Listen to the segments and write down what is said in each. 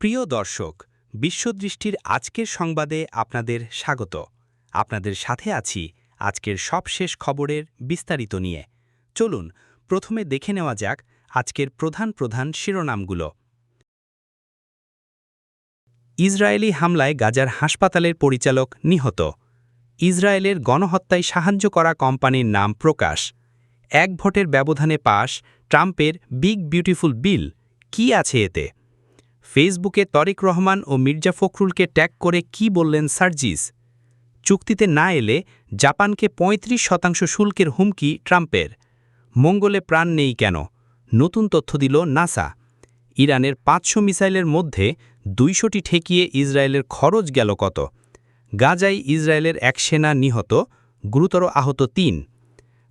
প্রিয় দর্শক, বিশ্বদৃষ্টির আজকের সংবাদে আপনাদের স্বাগত। আপনাদের সাথে আছি আজকের সবশেষ খবরের বিস্তারিত নিয়ে। চলুন, প্রথমে দেখে নেওয়া যাক আজকের প্রধান প্রধান শিরোনামগুলো। ইসরায়েলি হামলায় গাজার হাসপাতালের পরিচালক নিহত। ইসরায়েলের গণহত্যায় সাহায্য করা কোম্পানির নাম প্রকাশ। এক ভোটের ব্যবধানে পাশ ট্রাম্পের বিগ বিউটিফুল বিল। কি আছে এতে? ফেসবুকে তরিক রহমান ও মির্জা ফখরুলকে ট্যাগ করে কি বললেন সার্জিস? চুক্তিতে না এলে জাপানকে ৩৫ শতাংশ শুল্কের হুমকি ট্রাম্পের। মঙ্গলে প্রাণ নেই কেন? নতুন তথ্য দিল নাসা। ইরানের পাঁচশো মিসাইলের মধ্যে দুইশোটি ঠেকিয়ে ইসরায়েলের খরচ গেল কত? গাজায় ইসরায়েলের এক সেনা নিহত, গুরুতর আহত তিন।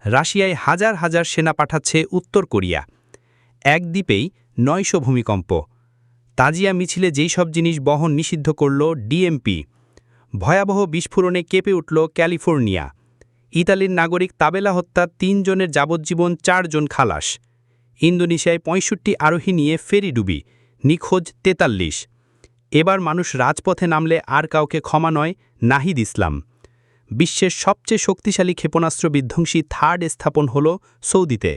রাশিয়ায় হাজার হাজার সেনা পাঠাচ্ছে উত্তর কোরিয়া। এক দ্বীপেই নয়শো ভূমিকম্প। তাজিয়া মিছিলে যেই সব জিনিস বহন নিষিদ্ধ করল ডিএমপি, ভয়াবহ বিস্ফোরণে কেঁপে উঠল ক্যালিফোর্নিয়া। ইতালির নাগরিক তাবেলা হত্যা তিনজনের যাবজ্জীবন চারজন খালাস। ইন্দোনেশিয়ায় পঁয়ষট্টি আরোহী নিয়ে ফেরি ডুবি, নিখোঁজ তেতাল্লিশ। এবার মানুষ রাজপথে নামলে আর কাউকে ক্ষমা নয়, নাহিদ ইসলাম। বিশ্বের সবচেয়ে শক্তিশালী ক্ষেপণাস্ত্র বিধ্বংসী থার্ড স্থাপন হল সৌদিতে।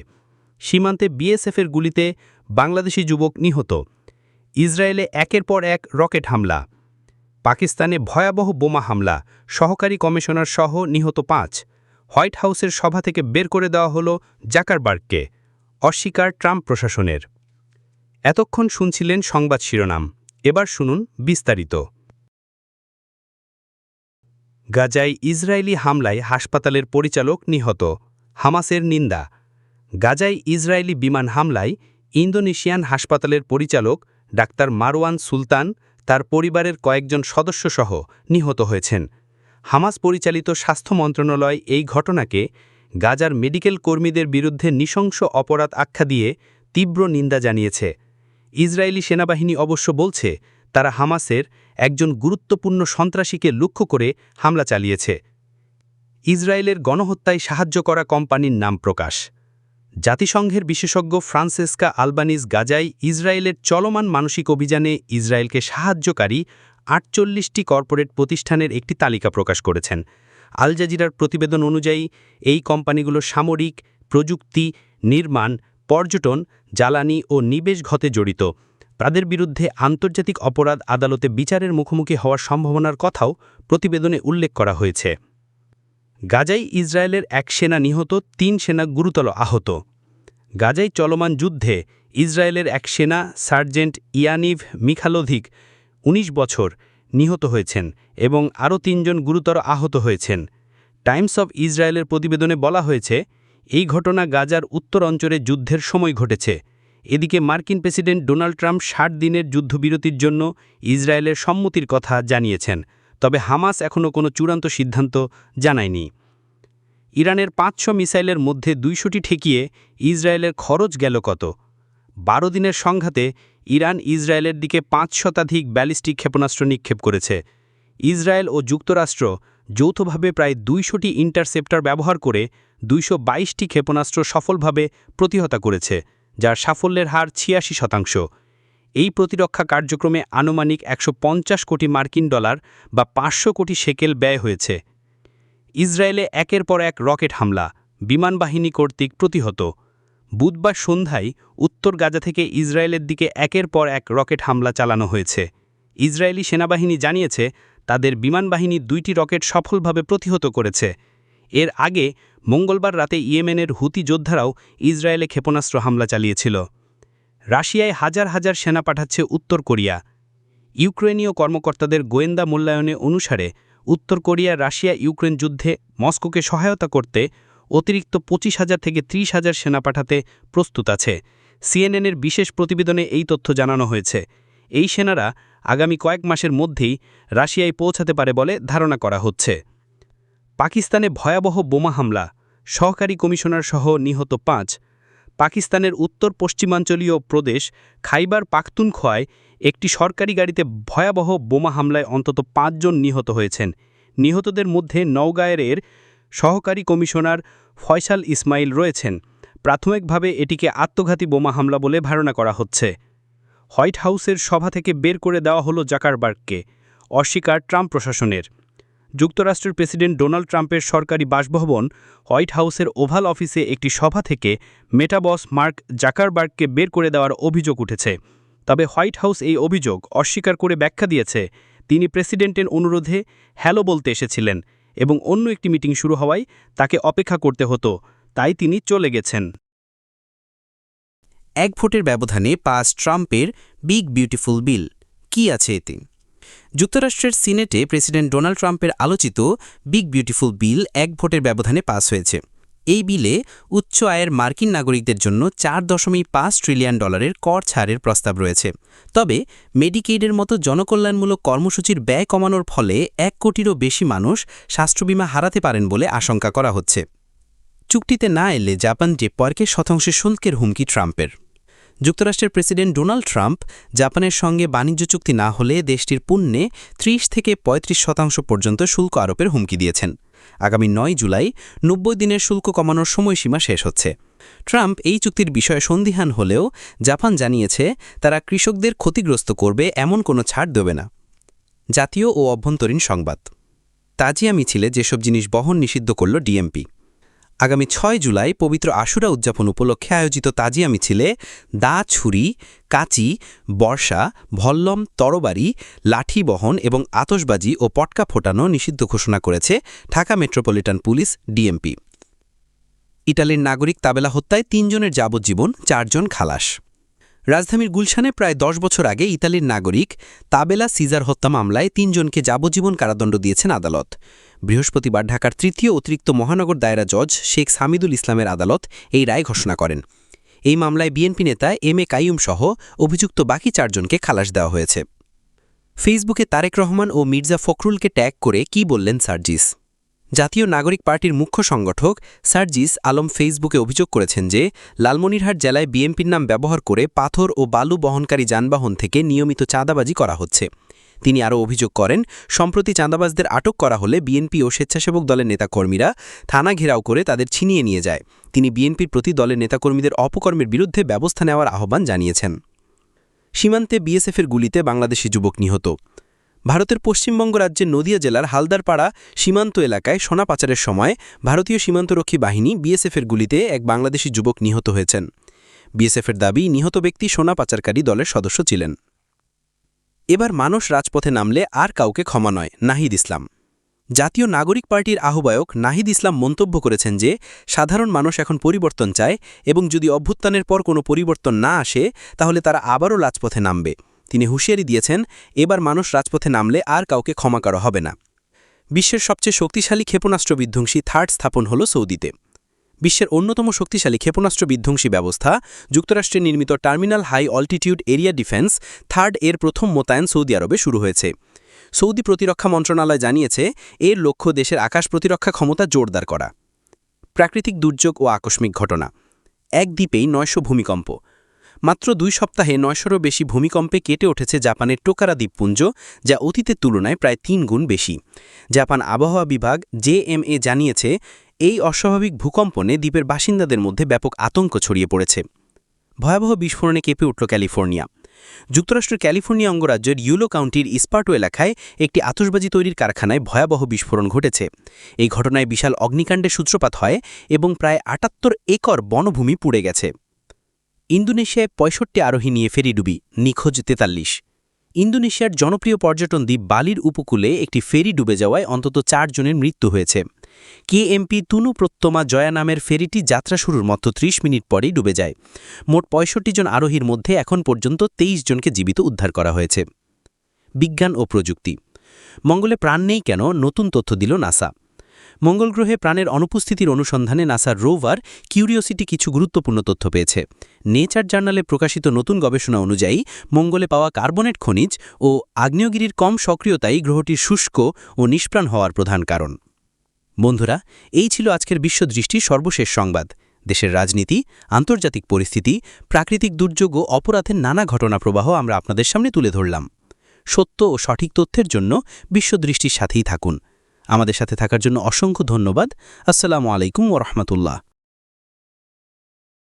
সীমান্তে বিএসএফের গুলিতে বাংলাদেশি যুবক নিহত। ইসরায়েলে একের পর এক রকেট হামলা, পাকিস্তানে ভয়াবহ বোমা হামলা, সহকারী কমিশনার সহ নিহত পাঁচ। হোয়াইট হাউসের সভা থেকে বের করে দেওয়া হল জাকারবার্গকে, অস্বীকার ট্রাম্প প্রশাসনের। এতক্ষণ শুনছিলেন সংবাদ শিরোনাম, এবার শুনুন বিস্তারিত। গাজায় ইসরায়েলি হামলায় হাসপাতালের পরিচালক নিহত, হামাসের নিন্দা। গাজায় ইসরায়েলি বিমান হামলায় ইন্দোনেশিয়ান হাসপাতালের পরিচালক ডাক্তার মারওয়ান সুলতান, তার পরিবারের কয়েকজন সদস্যসহ নিহত হয়েছেন। হামাস পরিচালিত স্বাস্থ্য মন্ত্রণালয় এই ঘটনাকে গাজার মেডিকেল কর্মীদের বিরুদ্ধে নৃশংস অপরাধ আখ্যা দিয়ে তীব্র নিন্দা জানিয়েছে। ইসরায়েলি সেনাবাহিনী অবশ্য বলছে, তারা হামাসের একজন গুরুত্বপূর্ণ সন্ত্রাসীকে লক্ষ্য করে হামলা চালিয়েছে। ইসরায়েলের গণহত্যায় সাহায্য করা কোম্পানির নাম প্রকাশ। জাতিসংঘের বিশেষজ্ঞ ফ্রান্সেসকা আলবানিজ গাজাই ইসরায়েলের চলমান মানসিক অভিযানে ইসরায়েলকে সাহায্যকারী আটচল্লিশটি কর্পোরেট প্রতিষ্ঠানের একটি তালিকা প্রকাশ করেছেন। আল জাজিরার প্রতিবেদন অনুযায়ী, এই কোম্পানিগুলো সামরিক, প্রযুক্তি, নির্মাণ, পর্যটন, জ্বালানি ও নিবেশ ঘতে জড়িত। তাদের বিরুদ্ধে আন্তর্জাতিক অপরাধ আদালতে বিচারের মুখোমুখি হওয়ার সম্ভাবনার কথাও প্রতিবেদনে উল্লেখ করা হয়েছে। গাজাই ইসরায়েলের এক সেনা নিহত, তিন সেনা গুরুতর আহত। গাজাই চলমান যুদ্ধে ইসরায়েলের এক সেনা সার্জেন্ট ইয়ানিভ মিখালোধিক ১৯ বছর নিহত হয়েছেন এবং আরও তিনজন গুরুতর আহত হয়েছেন। টাইমস অব ইসরায়েলের প্রতিবেদনে বলা হয়েছে, এই ঘটনা গাজার উত্তর অঞ্চলে যুদ্ধের সময় ঘটেছে। এদিকে মার্কিন প্রেসিডেন্ট ডোনাল্ড ট্রাম্প ষাট দিনের যুদ্ধবিরতির জন্য ইসরায়েলের সম্মতির কথা জানিয়েছেন। তবে হামাস এখনও কোনো চূড়ান্ত সিদ্ধান্ত জানায়নি। ইরানের পাঁচশো মিসাইলের মধ্যে দুইশোটি ঠেকিয়ে ইসরায়েলের খরচ গেল কত? বারো দিনের সংঘাতে ইরান ইসরায়েলের দিকে পাঁচ শতাধিক ব্যালিস্টিক ক্ষেপণাস্ত্র নিক্ষেপ করেছে। ইসরায়েল ও যুক্তরাষ্ট্র যৌথভাবে প্রায় দুইশোটি ইন্টারসেপ্টার ব্যবহার করে দুইশো বাইশটি ক্ষেপণাস্ত্র সফলভাবে প্রতিহতা করেছে, যার সাফল্যের হার ছিয়াশি শতাংশ। এই প্রতিরক্ষা কার্যক্রমে আনুমানিক একশো পঞ্চাশ কোটি মার্কিন ডলার বা পাঁচশো কোটি সেকেল ব্যয় হয়েছে। ইসরায়েলে একের পর এক রকেট হামলা বিমানবাহিনী কর্তৃক প্রতিহত। বুধবার সন্ধ্যায় উত্তর গাজা থেকে ইসরায়েলের দিকে একের পর এক রকেট হামলা চালানো হয়েছে। ইসরায়েলি সেনাবাহিনী জানিয়েছে, তাদের বিমানবাহিনী দুইটি রকেট সফলভাবে প্রতিহত করেছে। এর আগে মঙ্গলবার রাতে ইয়েমেনের হুতি যোদ্ধারাও ইসরায়েলে ক্ষেপণাস্ত্র হামলা চালিয়েছিল। রাশিয়ায় হাজার হাজার সেনা পাঠাচ্ছে উত্তর কোরিয়া। ইউক্রেনীয় কর্মকর্তাদের গোয়েন্দা মূল্যায়নে অনুসারে উত্তর কোরিয়া রাশিয়া ইউক্রেন যুদ্ধে মস্কোকে সহায়তা করতে অতিরিক্ত পঁচিশ হাজার থেকে ত্রিশ হাজার সেনা পাঠাতে প্রস্তুত আছে। সিএনএনের বিশেষ প্রতিবেদনে এই তথ্য জানানো হয়েছে। এই সেনারা আগামী কয়েক মাসের মধ্যেই রাশিয়ায় পৌঁছাতে পারে বলে ধারণা করা হচ্ছে। পাকিস্তানে ভয়াবহ বোমা হামলা। সহকারী কমিশনার সহ নিহত পাঁচ পাকিস্তানের উত্তর পশ্চিমাঞ্চলীয় প্রদেশ খাইবার পাখতুনখোয়ায় একটি সরকারি গাড়িতে ভয়াবহ বোমা হামলায় অন্তত পাঁচজন নিহত হয়েছেন। নিহতদের মধ্যে নওগাঁয়ের সহকারী কমিশনার ফয়সাল ইসমাইল রয়েছেন। প্রাথমিকভাবে এটিকে আত্মঘাতী বোমা হামলা বলে ধারণা করা হচ্ছে। হোয়াইট হাউসের সভা থেকে বের করে দেওয়া হলো জাকারবার্গকে, অস্বীকার ট্রাম্প প্রশাসনের। যুক্তরাষ্ট্রের প্রেসিডেন্ট ডোনাল্ড ট্রাম্পের সরকারি বাসভবন হোয়াইট হাউসের ওভাল অফিসে একটি সভা থেকে মেটাবস মার্ক জাকারবার্গকে বের করে দেওয়ার অভিযোগ উঠেছে। তবে হোয়াইট হাউস এই অভিযোগ অস্বীকার করে ব্যাখ্যা দিয়েছে। তিনি প্রেসিডেন্টের অনুরোধে হ্যালো বলতে এসেছিলেন এবং অন্য একটি মিটিং শুরু হওয়ায় তাকে অপেক্ষা করতে হতো, তাই তিনি চলে গেছেন। এক ভোটের ব্যবধানে পাস ট্রাম্পের বিগ বিউটিফুল বিল। কি আছে এতে? যুক্তরাষ্ট্রের সিনেটে প্রেসিডেন্ট ডোনাল্ড ট্রাম্পের আলোচিত বিগ বিউটিফুল বিল এক ভোটের ব্যবধানে পাস হয়েছে। এই বিলে উচ্চ আয়ের মার্কিন নাগরিকদের জন্য চার দশমিক পাঁচ ট্রিলিয়ন ডলারের কর ছাড়ের প্রস্তাব রয়েছে। তবে মেডিকেইডের মতো জনকল্যাণমূলক কর্মসূচির ব্যয় কমানোর ফলে এক কোটিরও বেশি মানুষ স্বাস্থ্যবিমা হারাতে পারেন বলে আশঙ্কা করা হচ্ছে। চুক্তিতে না এলে জাপান যে পরকে শতাংশের শুল্কের হুমকি ট্রাম্পের। যুক্তরাষ্ট্রের প্রেসিডেন্ট ডোনাল্ড ট্রাম্প জাপানের সঙ্গে বাণিজ্য চুক্তি না হলে দেশটির পণ্যে ৩০ থেকে ৩৫ শতাংশ পর্যন্ত শুল্ক আরোপের হুমকি দিয়েছেন। আগামী নয় জুলাই নব্বই দিনের শুল্ক কমানোর সময়সীমা শেষ হচ্ছে। ট্রাম্প এই চুক্তির বিষয়ে সন্দিহান হলেও জাপান জানিয়েছে, তারা কৃষকদের ক্ষতিগ্রস্ত করবে এমন কোনো ছাড় দেবে না। জাতীয় ও অভ্যন্তরীণ সংবাদ। তাজিয়া মিছিলে যেসব জিনিস বহন নিষিদ্ধ করল ডিএমপি। আগামী ছয় জুলাই পবিত্র আশুরা উদযাপন উপলক্ষে আয়োজিত তাজিয়া মিছিলে দা ছুরি, কাচি, বর্ষা, ভল্লম, তরবারি, লাঠি বহন এবং আতসবাজি ও পটকা ফোটানো নিষিদ্ধ ঘোষণা করেছে ঢাকা মেট্রোপলিটন পুলিশ ডিএমপি। ইটালির নাগরিক তাবেলা হত্যায় তিনজনের যাবজ্জীবন, চারজন খালাস। রাজধানীর গুলশানে প্রায় দশ বছর আগে ইতালির নাগরিক তাবেলা সিজার হত্যা মামলায় তিনজনকে যাবজ্জীবন কারাদণ্ড দিয়েছেন আদালত। বৃহস্পতিবার ঢাকার তৃতীয় অতিরিক্ত মহানগর দায়রা জজ শেখ সামিদুল ইসলামের আদালত এই রায় ঘোষণা করেন। এই মামলায় বিএনপি নেতা এম এ কাইয়ুম সহ অভিযুক্ত বাকি চারজনকে খালাস দেওয়া হয়েছে। ফেসবুকে তারেক রহমান ও মির্জা ফখরুলকে ট্যাগ করে কি বললেন সার্জিস? জাতীয় নাগরিক পার্টির মুখ্য সংগঠক সার্জিস আলম ফেসবুকে অভিযোগ করেছেন যে, লালমনিরহাট জেলায় বিএমপির নাম ব্যবহার করে পাথর ও বালু বহনকারী যানবাহন থেকে নিয়মিত চাঁদাবাজি করা হচ্ছে। তিনি আরও অভিযোগ করেন, সম্প্রতি চাঁদাবাজদের আটক করা হলে বিএনপি ও স্বেচ্ছাসেবক দলের নেতাকর্মীরা থানা ঘেরাও করে তাদের ছিনিয়ে নিয়ে যায়। তিনি বিএনপির প্রতি দলের নেতাকর্মীদের অপকর্মের বিরুদ্ধে ব্যবস্থা নেওয়ার আহ্বান জানিয়েছেন। সীমান্তে বিএসএফের গুলিতে বাংলাদেশি যুবক নিহত। ভারতের পশ্চিমবঙ্গ রাজ্যের নদিয়া জেলার হালদারপাড়া সীমান্ত এলাকায় সোনা পাচারের সময় ভারতীয় সীমান্তরক্ষী বাহিনী বিএসএফের গুলিতে এক বাংলাদেশি যুবক নিহত হয়েছেন। বিএসএফের দাবি, নিহত ব্যক্তি সোনা পাচারকারী দলের সদস্য ছিলেন। এবার মানুষ রাজপথে নামলে আর কাউকে ক্ষমা নয়, নাহিদ ইসলাম। জাতীয় নাগরিক পার্টির আহ্বায়ক নাহিদ ইসলাম মন্তব্য করেছেন যে, সাধারণ মানুষ এখন পরিবর্তন চায় এবং যদি অভ্যুত্থানের পর কোনো পরিবর্তন না আসে, তাহলে তারা আবারও রাজপথে নামবে। তিনি হুঁশিয়ারি দিয়েছেন, এবার মানুষ রাজপথে নামলে আর কাউকে ক্ষমা করা হবে না। বিশ্বের সবচেয়ে শক্তিশালী ক্ষেপণাস্ত্র বিধ্বংসী থার্ড স্থাপন হল সৌদিতে। বিশ্বের অন্যতম শক্তিশালী ক্ষেপণাস্ত্র বিধ্বংসী ব্যবস্থা যুক্তরাষ্ট্রে নির্মিত terminal high altitude area defence, third এর প্রথম মোতায়েন সৌদি আরবে শুরু হয়েছে। সৌদি প্রতিরক্ষা মন্ত্রণালয় জানিয়েছে, এর লক্ষ্য দেশের আকাশ প্রতিরক্ষা ক্ষমতা জোরদার করা। প্রাকৃতিক দুর্যোগ ও আকস্মিক ঘটনা। এক দ্বীপেই নয়শো ভূমিকম্প। মাত্র দুই সপ্তাহে নয়শোরও বেশি ভূমিকম্পে কেটে উঠেছে জাপানের টোকারা দ্বীপপুঞ্জ, যা অতীতের তুলনায় প্রায় তিন গুণ বেশি। জাপান আবহাওয়া বিভাগ জেএমএ জানিয়েছে এই অস্বাভাবিক ভূকম্পনে দ্বীপের বাসিন্দাদের মধ্যে ব্যাপক আতঙ্ক ছড়িয়ে পড়েছে। ভয়াবহ বিস্ফোরণে কেঁপে উঠল ক্যালিফোর্নিয়া। যুক্তরাষ্ট্রের ক্যালিফোর্নিয়া অঙ্গরাজ্যের ইউলো কাউন্টির ইস্পার্টো এলাকায় একটি আতসবাজি তৈরির কারখানায় ভয়াবহ বিস্ফোরণ ঘটেছে। এই ঘটনায় বিশাল অগ্নিকাণ্ডের সূত্রপাত হয় এবং প্রায় আটাত্তর একর বনভূমি পুড়ে গেছে। ইন্দোনেশিয়ায় পঁয়ষট্টি আরোহী নিয়ে ফেরিডুবি নিখোঁজ তেতাল্লিশ। ইন্দোনেশিয়ার জনপ্রিয় পর্যটন দ্বীপ বালির উপকূলে একটি ফেরি ডুবে যাওয়ায় অন্তত চারজনের মৃত্যু হয়েছে। কেএমপি তুনু প্রত্যমা জয়া নামের ফেরিটি যাত্রা শুরুর মতো ৩০ মিনিট পরেই ডুবে যায়। মোট পঁয়ষট্টি জন আরোহীর মধ্যে এখন পর্যন্ত ২৩ জনকে জীবিত উদ্ধার করা হয়েছে। বিজ্ঞান ও প্রযুক্তি। মঙ্গলে প্রাণ নেই কেন নতুন তথ্য দিল নাসা। মঙ্গল গ্রহে প্রাণের অনুপস্থিতির অনুসন্ধানে নাসার রোভার কিউরিওসিটি কিছু গুরুত্বপূর্ণ তথ্য পেয়েছে। নেচার জার্নালে প্রকাশিত নতুন গবেষণা অনুযায়ী, মঙ্গলে পাওয়া কার্বনেট খনিজ ও আগ্নেয়গিরির কম সক্রিয়তাই গ্রহটির শুষ্ক ও নিষ্প্রাণ হওয়ার প্রধান কারণ। বন্ধুরা, এই ছিল আজকের বিশ্বদৃষ্টির সর্বশেষ সংবাদ। দেশের রাজনীতি, আন্তর্জাতিক পরিস্থিতি, প্রাকৃতিক দুর্যোগ ও অপরাধের নানা ঘটনা প্রবাহ আমরা আপনাদের সামনে তুলে ধরলাম। সত্য ও সঠিক তথ্যের জন্য বিশ্বদৃষ্টির সাথেই থাকুন। আমাদের সাথে থাকার জন্য অসংখ্য ধন্যবাদ। আসসালামু আলাইকুম ওরহমতুল্লাহ